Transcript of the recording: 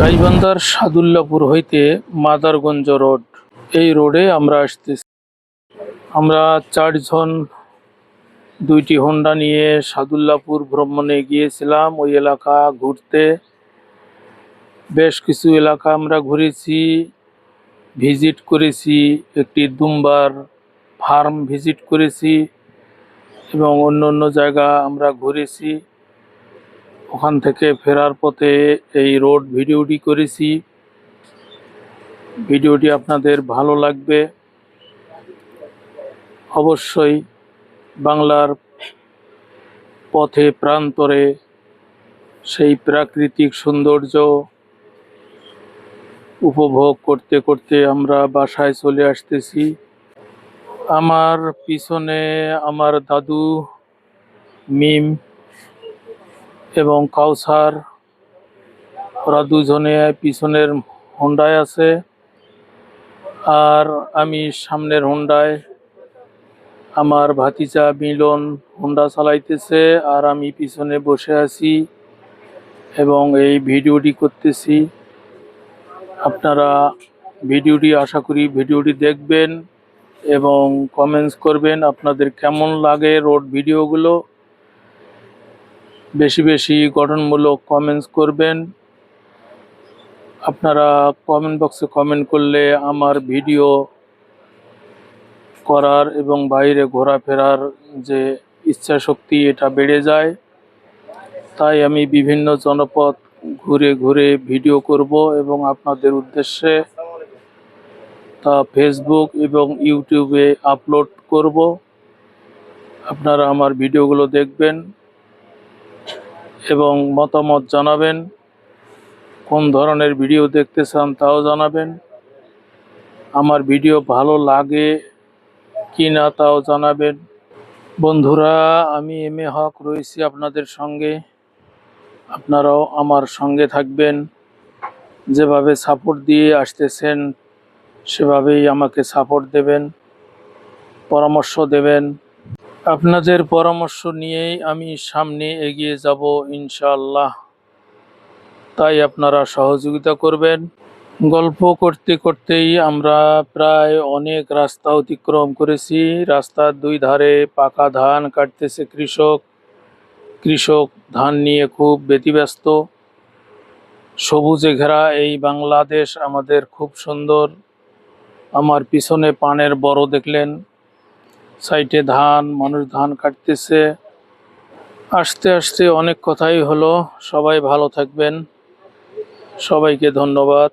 গাইবান্ধার সাদুল্লাপুর হইতে মাদারগঞ্জ রোড। এই রোডে আমরা আসতেছি। আমরা চারজন, দুইটি হোন্ডা নিয়ে সাদুল্লাপুর ভ্রমণে গিয়েছিলাম। ওই এলাকা ঘুরতে। বেশ কিছু এলাকা আমরা ঘুরেছি, ভিজিট করেছি, একটি দুম্বার ফার্ম ভিজিট করেছি এবং অন্য অন্য জায়গা আমরা ঘুরেছি। ওখান থেকে ফেরার পথে এই রোড ভিডিওটি করেছি। ভিডিওটি আপনাদের ভালো লাগবে। অবশ্যই বাংলার পথে প্রান্তরে সেই প্রাকৃতিক সৌন্দর্য উপভোগ করতে করতে আমরা বাসায় চলে আসতেছি। আমার পিছনে আমার দাদু মিম এবং কাউসার। ওরা দুজনে পিছনের হোন্ডায় আছে। আর আমি সামনের হোন্ডায়। আমার ভাতিজা মিলন হোন্ডা চালাইতেছে আর আমি পিছনে বসে আছি এবং এই ভিডিওটি করতেছি। আপনারা ভিডিওটি, আশা করি ভিডিওটি দেখবেন এবং কমেন্টস করবেন আপনাদের কেমন লাগে রোড ভিডিওগুলো বেশি বেশি গঠনমূলক কমেন্টস করবেন। আপনারা কমেন্ট বক্সে কমেন্ট করলে আমার ভিডিও করার এবং বাইরে ঘোরাফেরার যে ইচ্ছা শক্তি এটা বেড়ে যায়। তাই আমি বিভিন্ন জনপদ ঘুরে ঘুরে ভিডিও করব এবং আপনাদের উদ্দেশ্যে তা ফেসবুক এবং ইউটিউবে আপলোড করব। আপনারা আমার ভিডিওগুলো দেখবেন। এবং মতামত জানাবেন। কোন ধরনের ভিডিও দেখতে চান তাও জানাবেন। আমার ভিডিও ভালো লাগে কি না তাও জানাবেন। বন্ধুরা, আমি এম এ হক রয়েছি আপনাদের সঙ্গে। আপনারাও আমার সঙ্গে থাকবেন। যেভাবে সাপোর্ট দিয়ে আসতেছেন, সেভাবেই আমাকে সাপোর্ট দেবেন, পরামর্শ দেবেন। আপনাদের পরামর্শ নিয়েই আমি সামনে এগিয়ে যাব ইনশাআল্লাহ। তাই আপনারা সহযোগিতা করবেন। গল্প করতে করতেই আমরা প্রায় অনেক রাস্তা অতিক্রম করেছি। রাস্তার দুই ধারে পাকা ধান কাটতেছে কৃষক। কৃষক ধান নিয়ে খুব ব্যতিব্যস্ত। সবুজে ঘেরা এই বাংলাদেশ আমাদের খুব সুন্দর। আমার পিছনে পানের বড় দেখলেন। সাইটে ধান, মানুষ ধান কাটতেছে। আসতে আসতে অনেক কথাই হলো। সবাই ভালো থাকবেন। সবাইকে ধন্যবাদ।